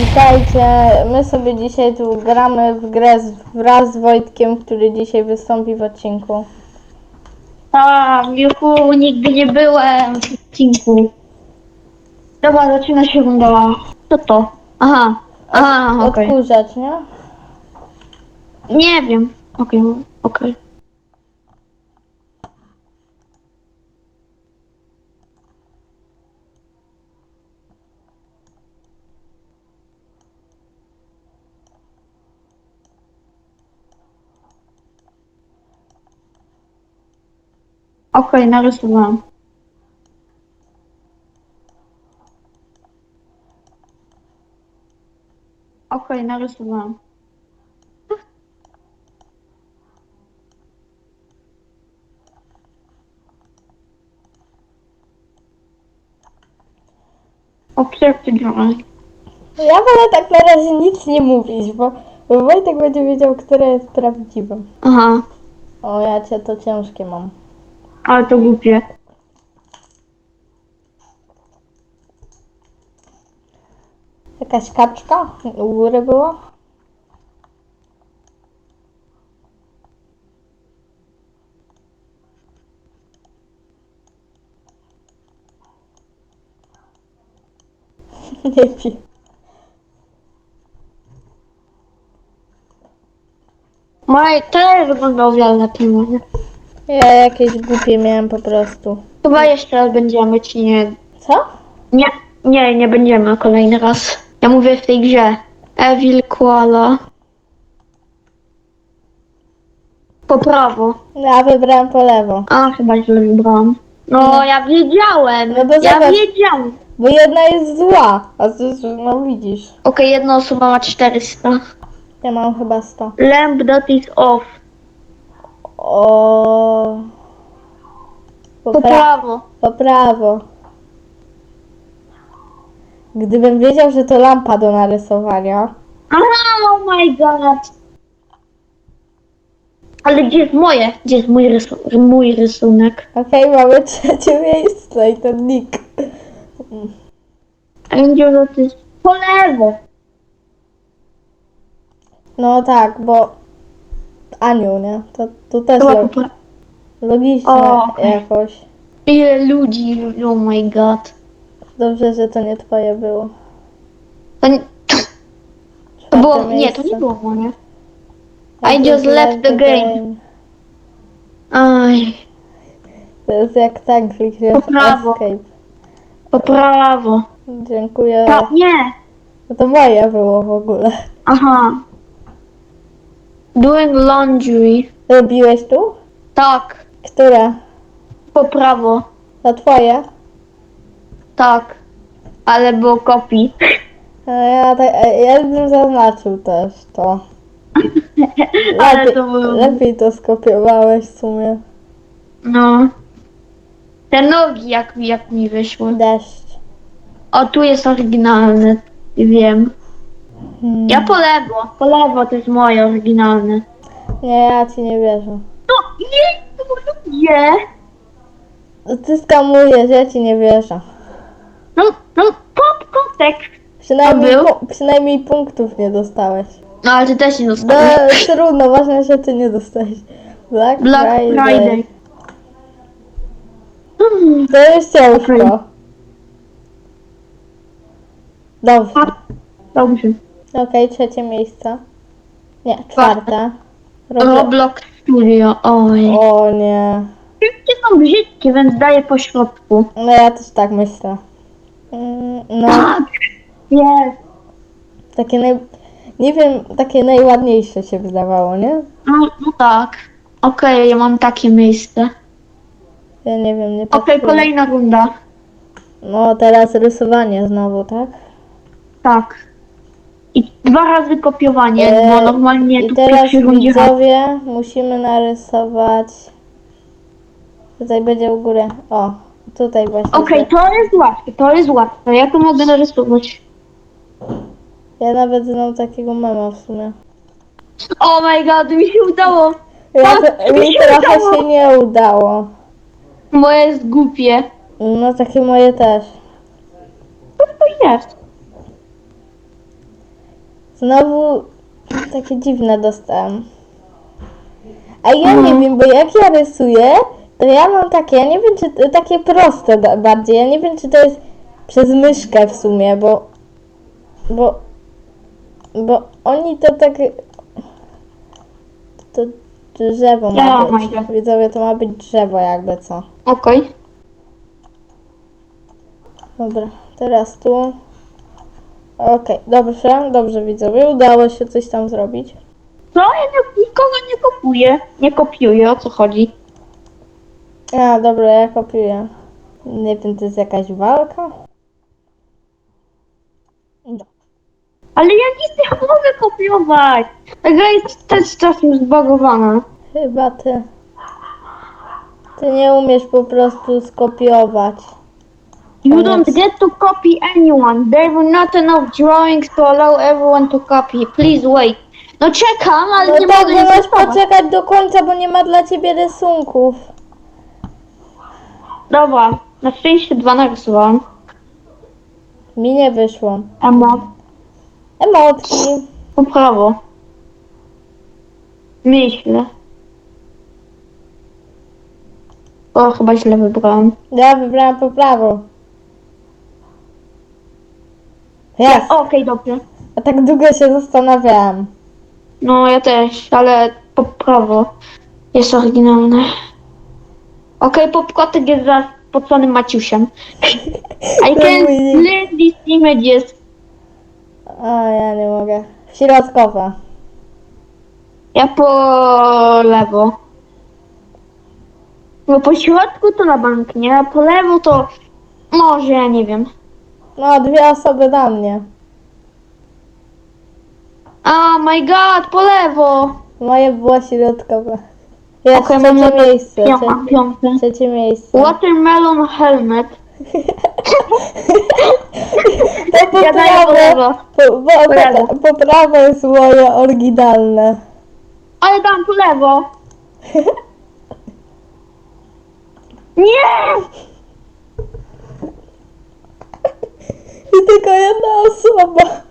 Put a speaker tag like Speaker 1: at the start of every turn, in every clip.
Speaker 1: Witajcie, my sobie dzisiaj tu gramy w grę z, wraz z Wojtkiem, który dzisiaj wystąpi w odcinku.
Speaker 2: A, Miuchu, nigdy nie byłem w odcinku. Dobra, zaczyna się runda. Co to? Aha, aha, okej.
Speaker 1: Odkurzacz, nie?
Speaker 2: Nie wiem. Okej, okej. Okej, narysowałam. Okej, narysowałam. Obserw the drawing.
Speaker 1: Ja wolę tak na razie nic nie mówić, bo, bo Wojtek będzie wiedział, które jest prawdziwe.
Speaker 2: Aha,
Speaker 1: O, ja cię to ciężkie mam.
Speaker 2: Ale to głupie.
Speaker 1: Jakaś kaczka u góry była? Nie wiem.
Speaker 2: Moje też wygląda o wiele lepiej.
Speaker 1: Ja jakieś głupie miałem po prostu.
Speaker 2: Chyba jeszcze raz będziemy, czy nie?
Speaker 1: Co?
Speaker 2: Nie, nie, nie będziemy kolejny raz. Ja mówię w tej grze. Evil Koala. Po prawo.
Speaker 1: Ja wybrałem po lewo.
Speaker 2: A, chyba źle wybrałam. No, ja wiedziałem.
Speaker 1: No bo
Speaker 2: ja
Speaker 1: zobacz.
Speaker 2: wiedziałem.
Speaker 1: Bo jedna jest zła, a ty, no widzisz.
Speaker 2: Okej, jedna osoba ma 400.
Speaker 1: Ja mam chyba 100.
Speaker 2: Lamp that is off.
Speaker 1: O. Po,
Speaker 2: Po
Speaker 1: pra-
Speaker 2: prawo.
Speaker 1: po prawo. Gdybym wiedział, że to lampa do narysowania.
Speaker 2: Oh my god. Ale gdzie jest moje? Gdzie jest mój, rysu- mój rysunek?
Speaker 1: Okej, mamy trzecie miejsce i ten nick.
Speaker 2: Angel that is po lewo.
Speaker 1: No tak, bo Aniu, nie? To, to też
Speaker 2: Chyba
Speaker 1: lo-
Speaker 2: po prawo.
Speaker 1: logicznie
Speaker 2: O, okej.
Speaker 1: jakoś.
Speaker 2: Ile ludzi, oh my god.
Speaker 1: Dobrze, że to nie twoje było.
Speaker 2: To, nie, to
Speaker 1: Czwarte
Speaker 2: było, nie,
Speaker 1: miejsce.
Speaker 2: to nie było moje.
Speaker 1: I
Speaker 2: just left the game. Aj,
Speaker 1: To jest jak tak klikniesz
Speaker 2: Po prawo.
Speaker 1: escape.
Speaker 2: po prawo.
Speaker 1: Dziękuję.
Speaker 2: Ta, nie,
Speaker 1: No to moje było w ogóle.
Speaker 2: aha. Doing laundry.
Speaker 1: Robiłeś tu?
Speaker 2: Tak,
Speaker 1: Które?
Speaker 2: po prawo.
Speaker 1: To twoje?
Speaker 2: Tak, ale było kopii.
Speaker 1: A Ja, tak, ja bym zaznaczył też to.
Speaker 2: Ale
Speaker 1: Lepiej,
Speaker 2: to było...
Speaker 1: lepiej to skopiowałeś w sumie.
Speaker 2: No. Te nogi jak, jak mi wyszły.
Speaker 1: Deszcz.
Speaker 2: O, tu jest oryginalny. Wiem. Ja po lewo. Po lewo to jest moje oryginalne.
Speaker 1: Nie, ja ci nie wierzę.
Speaker 2: No, nie, to lubię.
Speaker 1: Ty skamujesz, ja ci nie wierzę.
Speaker 2: No, no, pop kotek.
Speaker 1: Przynajmniej,
Speaker 2: To był?
Speaker 1: pu- przynajmniej punktów nie dostałeś.
Speaker 2: No, ale ty też nie
Speaker 1: No,
Speaker 2: dostałeś.
Speaker 1: trudno, ważne, że ty nie dostałeś. Black,
Speaker 2: Black
Speaker 1: Friday.
Speaker 2: Friday. Hmm.
Speaker 1: To jest ciężko. Dobrze.
Speaker 2: Dobrze.
Speaker 1: Okej, trzecie miejsce. Nie, czwarte.
Speaker 2: Roblox Studio, oj.
Speaker 1: O nie.
Speaker 2: Wszystkie są brzydkie, więc daję po środku.
Speaker 1: No ja też tak myślę. Mm, No,
Speaker 2: Tak. Jest.
Speaker 1: takie naj... Nie wiem, takie najładniejsze się wydawało, nie?
Speaker 2: No, no tak. Okej, ja mam takie miejsce.
Speaker 1: Ja nie wiem, nie
Speaker 2: Okej,
Speaker 1: patrzyłem.
Speaker 2: kolejna runda.
Speaker 1: No teraz rysowanie znowu, tak?
Speaker 2: Tak. I dwa razy kopiowanie,
Speaker 1: E,
Speaker 2: bo normalnie
Speaker 1: I
Speaker 2: tu
Speaker 1: teraz
Speaker 2: pierwszej rundzie
Speaker 1: widzowie musimy narysować. Tutaj będzie u góry. O, tutaj właśnie.
Speaker 2: Okej, to jest łatwe, to jest łatwe. Ja to mogę narysować.
Speaker 1: Ja nawet znam takiego mema w sumie.
Speaker 2: Oh my god, mi się udało.
Speaker 1: Ja
Speaker 2: Tak,
Speaker 1: to,
Speaker 2: mi
Speaker 1: mi
Speaker 2: się
Speaker 1: trochę
Speaker 2: udało.
Speaker 1: się nie udało.
Speaker 2: Moje jest głupie.
Speaker 1: No takie moje też.
Speaker 2: Co to jest?
Speaker 1: Znowu takie dziwne dostałem. A ja nie wiem, bo jak ja rysuję, to ja mam takie, ja nie wiem, czy to, takie proste da- bardziej. Ja nie wiem, czy to jest przez myszkę w sumie, bo bo bo oni to tak to drzewo ma
Speaker 2: Ja,
Speaker 1: być. Widzowie, to ma być drzewo jakby co.
Speaker 2: Okej.
Speaker 1: Dobra, teraz tu. Okej, dobrze, dobrze widzowie, udało się coś tam zrobić.
Speaker 2: Co? Ja nie, nikogo nie kopuję. Nie kopiuję, o co chodzi?
Speaker 1: A, dobra, ja kopiuję. Nie wiem, to jest jakaś walka? No.
Speaker 2: Ale ja nic nie mogę kopiować. Ta gra jest też czasem zbagowana.
Speaker 1: Chyba ty. Ty nie umiesz po prostu skopiować.
Speaker 2: You don't get to copy anyone. There were not enough drawings to allow everyone to copy. Please wait. No czekam, ale
Speaker 1: No
Speaker 2: nie
Speaker 1: tak,
Speaker 2: mogę rysować.
Speaker 1: poczekać do końca, bo nie ma dla ciebie rysunków.
Speaker 2: Dobra, na szczęście dwa narysowałam.
Speaker 1: Mi nie wyszło.
Speaker 2: Emo,
Speaker 1: Emotki.
Speaker 2: po prawo. Myślę. O, chyba źle wybrałam.
Speaker 1: Ja wybrałam po prawo. Jest.
Speaker 2: Okej, dobrze.
Speaker 1: A tak długo się zastanawiałam.
Speaker 2: No, ja też, ale po prawo jest oryginalne. Okej, popkotek jest za spoconym Maciusiem. I can
Speaker 1: Dominik.
Speaker 2: split these images.
Speaker 1: A ja nie mogę. Środkowa.
Speaker 2: Ja po lewo. Bo po środku to na bank, nie? A po lewo to może, ja nie wiem.
Speaker 1: No, dwie osoby na mnie.
Speaker 2: Oh my god, po lewo!
Speaker 1: Moje było środkowe. Jest
Speaker 2: Okej,
Speaker 1: trzecie
Speaker 2: mamy
Speaker 1: miejsce.
Speaker 2: piąte,
Speaker 1: Trze-
Speaker 2: piąte.
Speaker 1: trzecie miejsce.
Speaker 2: Watermelon helmet.
Speaker 1: To po
Speaker 2: Ja daję po
Speaker 1: prawo.
Speaker 2: lewo.
Speaker 1: Po, bo,
Speaker 2: po,
Speaker 1: po prawo jest moje oryginalne.
Speaker 2: Ale dam po lewo. Nie!
Speaker 1: Tylko jedna osoba.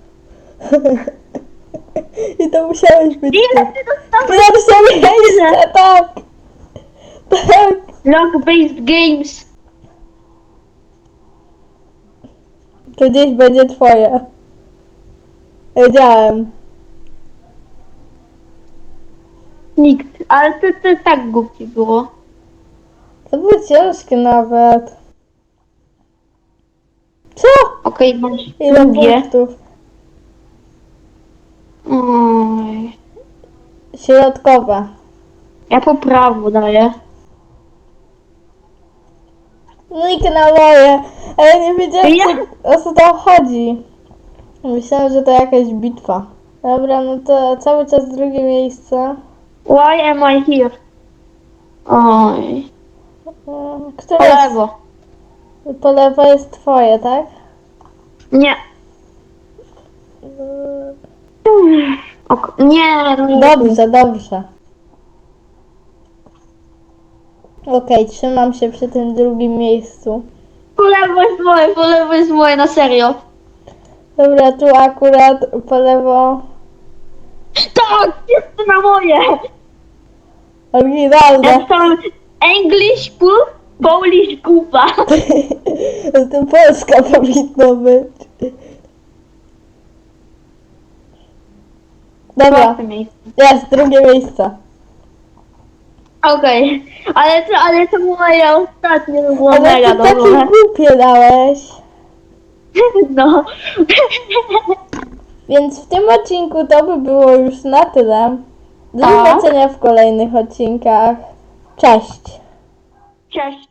Speaker 1: I to musiałeś być ty.
Speaker 2: Ile ty dostałeś?
Speaker 1: Pierwsze miejsce, tak. Tak.
Speaker 2: Log-based games.
Speaker 1: To gdzieś będzie twoje. Wiedziałem.
Speaker 2: Nikt. Ale to, to tak głupie było.
Speaker 1: To było ciężkie nawet.
Speaker 2: Okej, masz
Speaker 1: Ile
Speaker 2: drugie.
Speaker 1: punktów?
Speaker 2: Oj.
Speaker 1: Środkowe.
Speaker 2: Ja po prawo daję.
Speaker 1: Nikt na moje. A ja nie wiedziałem,
Speaker 2: Ja-
Speaker 1: co, o co tam chodzi. Myślałem, że to jakaś bitwa. Dobra, no to cały czas drugie miejsce.
Speaker 2: Why am I here? Oj.
Speaker 1: Mm,
Speaker 2: Po
Speaker 1: Które jest,
Speaker 2: lewo.
Speaker 1: po lewo jest twoje, tak?
Speaker 2: Nie. Ok. Nie, nie.
Speaker 1: Dobrze, dobrze. Okej, trzymam się przy tym drugim miejscu.
Speaker 2: Po lewo jest moje, po lewo jest moje, na serio.
Speaker 1: Dobra, tu akurat po lewo
Speaker 2: Tak, jest to na moje.
Speaker 1: Oryginalne.
Speaker 2: dostałem English cool, Polish kupa.
Speaker 1: to Polska powinno być. Dobra,
Speaker 2: miejsce.
Speaker 1: jest drugie miejsce.
Speaker 2: Okej, ale to, ale to było moje ostatnie, to było
Speaker 1: Ale
Speaker 2: mega
Speaker 1: ty takie
Speaker 2: dobre.
Speaker 1: głupie dałeś.
Speaker 2: No.
Speaker 1: Więc w tym odcinku to by było już na tyle. Do zobaczenia w kolejnych odcinkach. Cześć!
Speaker 2: Cześć.